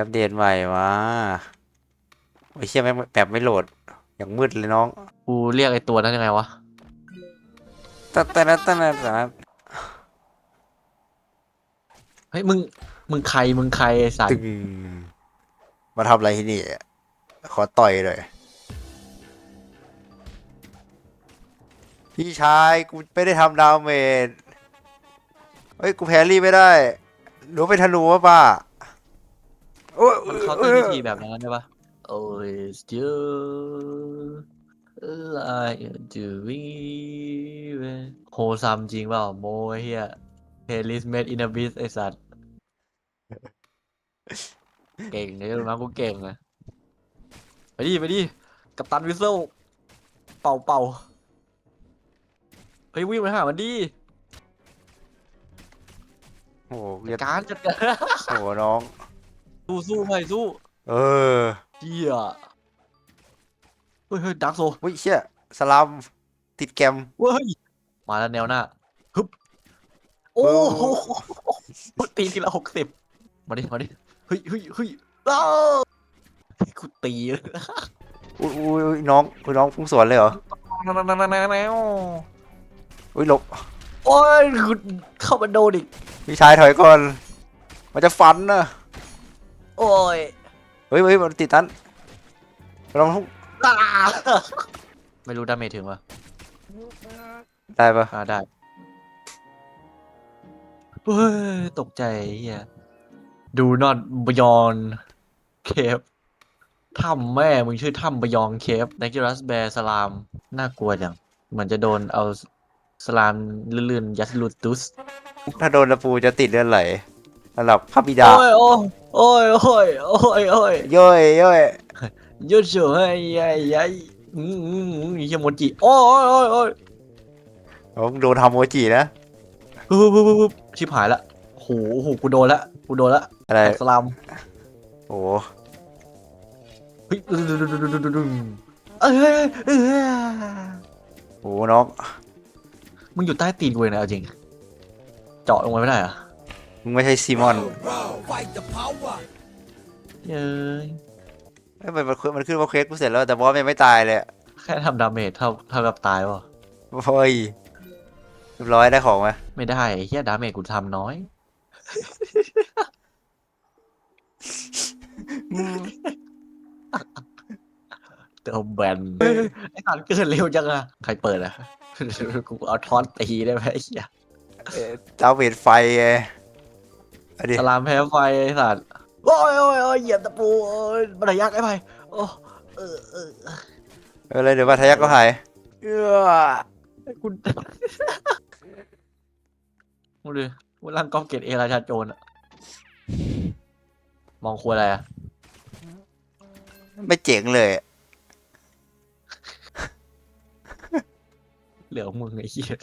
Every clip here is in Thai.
อัปเดตใหม่มาโอ้ยเชี่ยแม่งแบบไม่โหลด อย่างมืดเลยน้องกูเรียกไอ้ตัวนั้นยังไงวะแต่แต่ละแต่ละแต่ละเฮ้ยมึงมึงใครมึงใครไอ้สัตตึว์งมาทำอะไรที่นี่ ขอต่อยหน่อยพี่ชายกูไม่ได้ทำดาวเมจเฮ้ย กูแพรรี่ไม่ได้หนูไปธนูวะป้า โอ้ยมันเคาน์เตอร์พิธีแบบนั้นได้ปะโอ้ย still like do we โฮซัมจริงเปล่าโมไอ้เฮีย playlist made in a beast ไอสัตว์เก่งเนี่ยรู้นะกูเก่งอะไปดิไปดิกัปตันวิสเซลเป่าเป่าเฮ้ยวิ่งไปหามันดิโอ้โหเรีจัยดการจัดการโอ้โหน้อง สู้สู้ไปสู้เออเฮียเฮ้ยเฮ้ยดักโซเฮ้ยเชี่ยสลัมติดแกรมเว้ยมาแล้วแนวหน้าฮึบโอ้โหตีทีละหกสิบมาดิมาดิเฮ้ยเฮ้ยเฮ้ยอ้าวกูตีเลยอุ้ยอุ้ยอุ้ยน้องอุ้ยน้องพุ่งสวนเลยเหรอนั่นนั่นนั่นนั่นนั่นอุ้ยหลบโอ้ยกูเข้ามาโดนอีกพี่ชายถอยก่อน มันจะฟันนะ โอ้ยเฮ้ยเฮ้ยมันติดตันลองพุ่งอ้าไม่รู้ดาเมจถึงวะได้ปะอ่าได้เฮ้ยตกใจเฮียดู not beyond cave ถ้ำแม่มึงชื่อถ้ำ beyond cave n a g i r u s bear สลาม น่ากลัวจังเหมือนจะโดนเอาสลามลื่นๆยัดลูตุส ถ้าโดนตะปูจะติดเลือดไหล ระดับพระบิดา โอ้ยโอ้ยโอ้ยโอ้ยโอ้ยโอ้ยย่อยย่อยยุดเฉยใหญ่ใหญ่อืมอืมอืมเฮียโมจิโอ้ยโอ้ยโอ้ยผมโดนทำโมจินะโอ้ยปึ๊บปึ๊บปึ๊บชิบหายละโหโหกูโดนละกูโดนละอะไรแอกสลามโอ้เฮ้ยดึงดึงดึงดึงดึงดึงดึงเอ้ยเอ้ยเอ้ยโหน้องมึงอยู่ใต้ตีนกูเลยนะเอาจริง เจาะลงไปไม่ได้เหรอะ มึงไม่ใช่ซีมอนเย้ยเอ้ยมันมันมันขึ้นว่าเควสกูเสร็จแล้วแต่บอสยังไม่ตายเลยอะแค่ทำดาเมจเท่าเท่ากับตายวะโอ้ยเรียบร้อยได้ของไหมไม่ได้ไอ้เฮียดาเมจกูทำน้อย เติมแบนไอ้สันเกิดเร็วจังอะใครเปิดอะ กูเอาทอนตีได้ไหมไอ้เหี้ยเอ่อดาวเวทไฟไง อันนี้สลามแพ้ไฟไอ้สัตว์โอ้ยโอ้ยโอ้ยเหยียบตะปูโอ้ยบันไดยักษ์ไอ้ไผ่โอ้เออเออเออเลยเดี๋ยวมาทะยักก็หาย เอื้อคุณมึงดูมึงร่างกอล์ฟเกตเอราชาโจรอะมองครัวอะไรอะไม่เจ๋งเลยเหลือมึงไอ้เหี้ย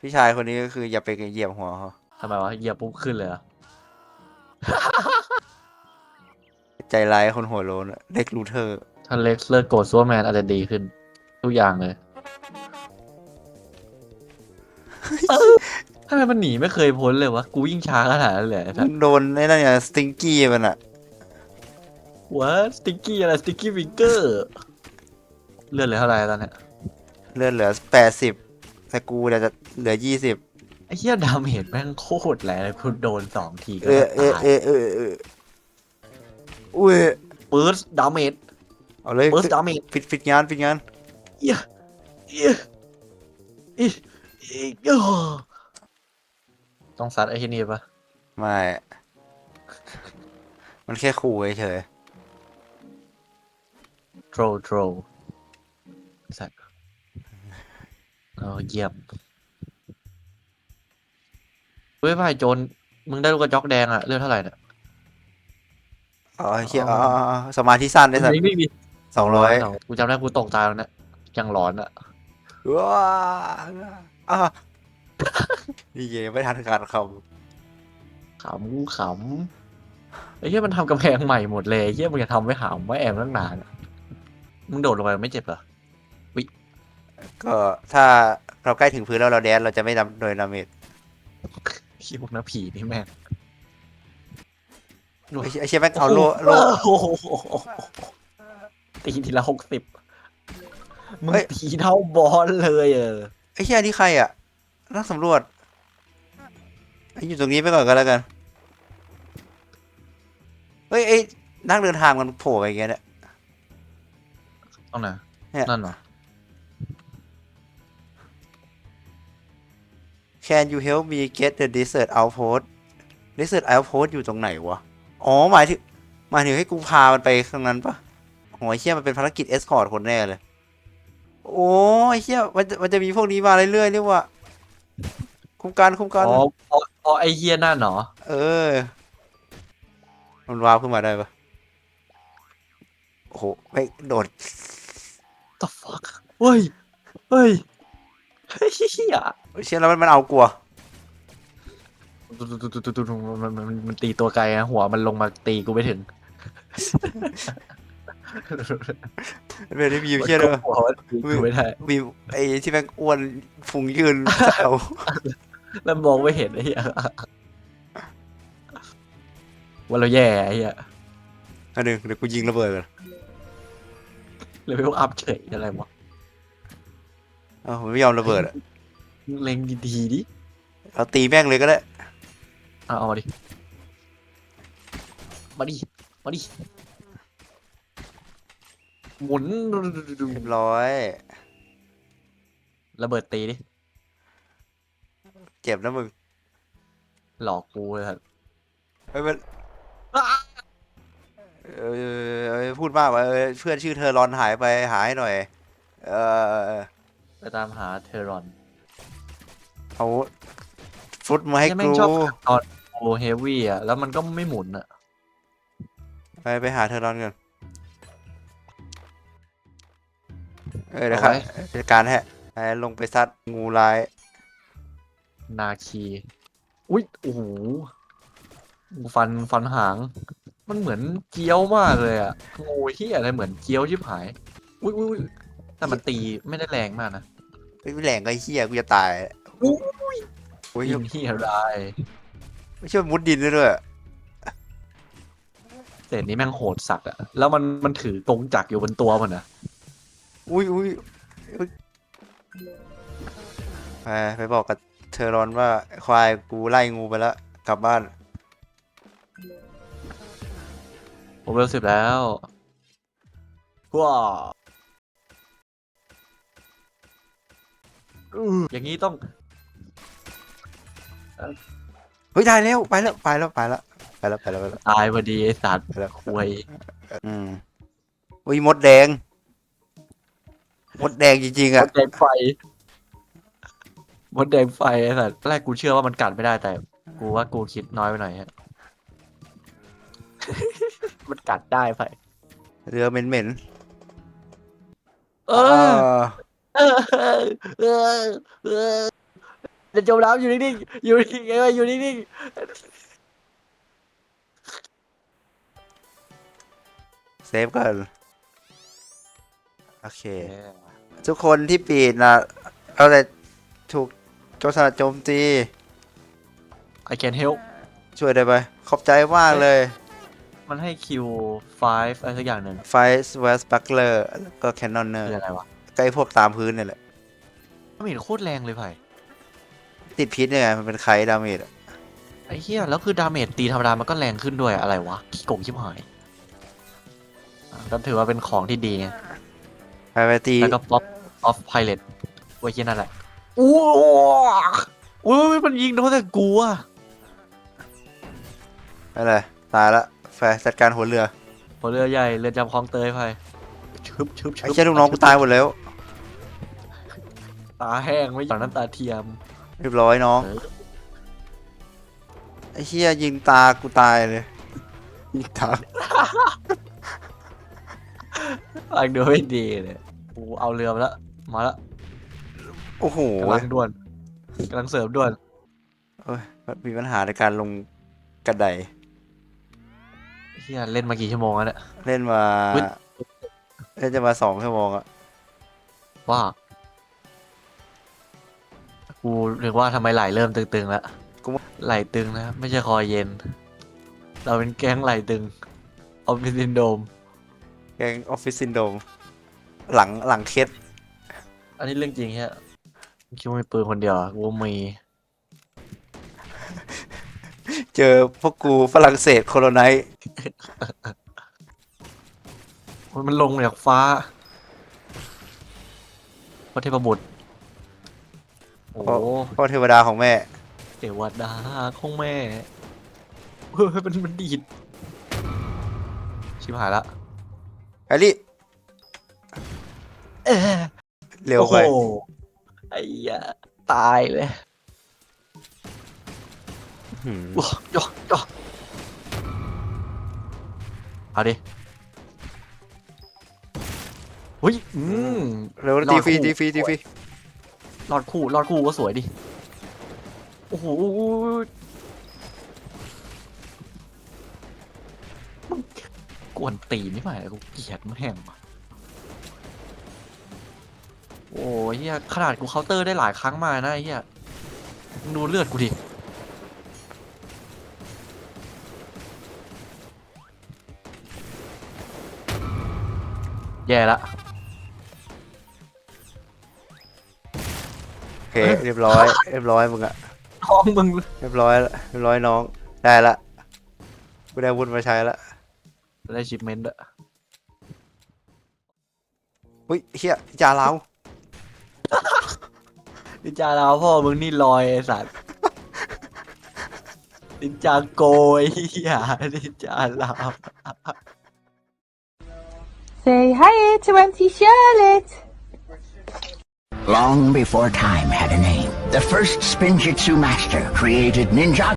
พี่ชายคนนี้ก็คืออย่าไปเหยียบหัวเขาทำไมวะเหยียบปุ๊บขึ้นเลยเหรอะ ใจร้ายคนหัวโลนอะเล็กรูเทอร์ ถ้าเล็กเลิกโกรธซัวแมนอาจจะดีขึ้น ทุกอย่างเลยทำไมมันหนีไม่เคยพ้นเลยวะ กูวิ่งช้าขนาดนั้นเลยไอ้สัสโดนไอ้นั่นเนี่ยสติงกี้มันอะวะสติกกี้อะไรสติกกี้วิงเกอร์เลือดเหลือเท่าไหร่ตอนเนี้ยเลือดเหลือแปดสิบแต่กูเนี่ยจะเหลือยี่สิบ ไอ้เหี้ยดาเมจแม่งโคตรแรงเลยคุณโดนสองทีก็เออเออตายเออเออเอออุ้ยเปิร์สดาเมจเอาเลยเปิร์สดาเมจปิดปิดงานปิดงานเหี้ยเหี้ยอีอีโอ้ต้องซัดไอ้ที่นี่ปะไม่ มันแค่ขู่เฉยโทรโทรสัตว์เอาเยี่ยม เฮ้ยพ่ายโจรมึงได้ลูกกระจอกแดงอะเลือดเท่าไหร่เนี่ยๆอ๋อเฮียอ๋ออ๋ออ๋อสมาธิสั้นได้สักไม่มีสองร้อยกูจำได้กูตกตายแล้วนะยังหลอนอะว้าอะนี่เย่ไม่ทันขาดคขำกูขำไอ้เหี้ยมันทำกำแพงใหม่หมดเลยไอ้เหี้ยมึงจะทำไว้หามไว้แอมตั้งนานอะมึงโดดลงไปไม่เจ็บเหรอำก็ถ้าเราใกล้ถึงพื้นแล้วเราแดนเราจะไม่นำโดยนาเมจ ขี้พวกน้าผีนี่แม่งไอ้เหี้ยไอ้เชี่ยแม่งเอาโลโล โอ้โหตีทีละหกสิบมึงเฮ้ย ตีเท่าบอลเลยเออไอ้เชี่ยนี่ใครอะนักสำรวจไอ้อยู่ตรงนี้ไปก่อนก็แล้วกันเฮ้ยไอ้นักเดินทางมันโผล่ไปอย่างเงี้ยเนี่ย ต้องไหนเนี่ย นั่นเหรอ Can you help me get the desert outpost desert outpost อยู่ตรงไหนวะ อ๋อ หมายถึงหมายถึงให้กูพามันไปข้างนั้นปะโอ้ยเชี่ยมันเป็นภารกิจ escort คนแน่เลย โอ้ยเชี่ยมันจะมันจะมีพวกนี้มาเรื่อยๆเรียกว่า คุ้มกันคุ้มกัน อ๋อเพราะเพราะไอ้เฮียนั่นเหรอ เออ มันวาร์ปขึ้นมาได้ปะโอ้โหไม่โดด the fuck เฮ้ย เฮ้ย เฮ้ย เฮียเชี่ยแล้วมันมันเอากลัวมันมันมันมันตีตัวไกลนะหัวมันลงมาตีกูไม่ถึงมันไม่ได้มีเชี่ยด้วยหัวมันตีกูไม่ได้มีไอ้ที่แม่งอ้วนพุงยืนเอาแล้วมองไม่เห็นไอ้เหี้ยว่าเราแย่ไอ้เหี้ยอันหนึ่งเดี๋ยวกูยิงระเบิดกันเลยไม่อัพเฉยอะไรวะเอ้ามันไม่ยอมระเบิดอะ เล็งดีๆดิเราตีแม่งเลยก็ได้เอาเอามาดิมาดิมาดิหมุนเรียบร้อย ระเบิดตีดิเจ็บนะมึงหลอกกูเลยครับเฮ้ยมันเออเออพูดมากว่าเออเพื่อนชื่อเธอรอนหายไปหายหน่อย เออไปตามหาเทอรอน เอาฟุตมาให้เนี่ยแม่งกูชอบตอนโอเฮฟวี่อะ แล้วมันก็ไม่หมุนอะ ไปไปหาเธอรอนกันเออเดี๋ยวครับเอาไว้ จัดการให้ไปลงไปซัดงูร้ายนาคี อุ้ยโอ้โหฟันฟันหาง มันเหมือนเกี๊ยวมากเลยอะงูที่อะไรเหมือนเกี๊ยวชิบหาย อุ้ยอุ้ยอุ๊ยแต่มันตีไม่ได้แรงมากนะ เฮ้ยแหลงก็ไอ้เหี้ยกูจะตาย โอ้ยยิงที่อะไรไม่ใช่มุดดินด้วยด้วยเศษนี้แม่งโหดสัตว์อะแล้วมันมันถือกงจักรอยู่บนตัวมันอะอุ้ยอุ้ยอุ๊ยไปไปบอกกับเธอรอนว่าควายกูไล่งูไปแล้วกลับบ้าน ผมเวลสิบแล้วว้าอื้ออย่างนี้ต้อง เฮ้ยได้แล้วไปแล้วไปแล้วไปแล้วไปแล้วไปแล้วไปแล้วตายพอดีไอ้สัตว์ไปแล้วควยอืมอุ้ยมดแดง มดแดงจริงๆมอะดแดงไฟมดแดงไฟไอ้สัตว์แรกกูเชื่อว่ามันกัดไม่ได้แต่ กูว่ากูคิดน้อยไปหน่อยฮะ มันกัดได้ไฟเรือเหม็นเอๆอเออ เออเออเออ จะจมน้ำอยู่นิ่งๆอยู่นิ่งๆไงวะอยู่นิ่งเซฟก่อน โอเค ๆทุกคนที่ปีนนะเอาแต่ถูกโจรสลัดโจมตี I can help ช่วยได้ไหมขอบใจมากเลย มันให้คิว five อะไรสักอย่างหนึ่งไฟส์เวสบัคเลอร์แล้วก็แคนนอนเนอร์คืออะไรวะ ใกล้พวกตามพื้นเนี่ยแหละไม่เห็นโคตรแรงเลยไผ่ ติดพิษเนี่ยไงมันเป็นไคดาเมจอะไอ้เหี้ยแล้วคือดาเมจตีธรรมดามันก็แรงขึ้นด้วยอะไรวะขี้โกงชิบหายอะก็ถือว่าเป็นของที่ดีไงไปไปตีแล้วก็ pop off pilot ไว้ที่นั่นแหละโอ้โหโอ้ยมันยิงโดนแต่กูอะอะไรตายละแฟร์จัดการหัวเรือหัวเรือใหญ่เรือจำคลองเตยไผ่ชึบชึบชึบไอ้เชี่ยลูกน้องกูตายหมดแล้ว ตาแห้งไม่หยอดน้ำตาเทียม เรียบร้อยน้องเออไอ้เชี่ยยิงตากูตายเลยยิงตาฟังดูไม่ดีเลยกูเอาเรือมาแล้วมาแล้วโอ้โหกำลังด่วนกำลังเสริมด่วนเอ้ยมันมีปัญหาในการลงกระไดเฮียเล่นมากี่ชั่วโมงแล้วเนี่ยเล่นมาอุ๊ยเล่นจะมาสองชั่วโมงอะว่า กูนึกว่าทำไมไหลเริ่มตึงๆแล้วกูว่าไหลตึงนะ ไม่ใช่คอเย็น เราเป็นแก๊งไหลตึงออฟฟิศซินโดม แกงออฟฟิศซินโดมหลังหลังเคสอันนี้เรื่องจริงฮะคิดว่ามีปืนคนเดียวอะกูว่ามี เจอพวกกูฝรั่งเศสโคโลไนต์โอ้ยมันลงมาจากฟ้าพระเทพบุตร โอ้โหพ่อเทวดาของแม่ เทวดาของแม่เฮ้ยมันมันดีดชิบหายละแฮร์รี่ เอ๊ะเร็วโอ้โหไปไอ้เหี้ยตายเลยหืมโอ้ยอดอเอาดิเฮ้ยอืม เร็วรอดตีฟรีคู่ตีฟรีตีฟรี รอดคู่รอดคู่ก็สวยดิ โอ้โหกวนตีนไม่ไหวกูเกลียดแม่งว่ะโอ้ยเฮียขนาดกูเคาน์เตอร์ได้หลายครั้งมานะเฮียดูเลือดกูดิแย่ละ เคเรียบร้อย เรียบร้อยมึงอะท้องมึงเรียบร้อยละเรียบร้อยน้อง ได้ละกูได้อาวุธมาใช้ละได้ชิปเมนต์อะอุ้ยเฮียจาเรานินจาลาวพ่อมึงนี่ลอยไอ้สัตว์นินจาโกยเฮียนินจาลาว Say hi to Auntie Charlotte. Long before time had a name, the first Spinjitzu master created ninja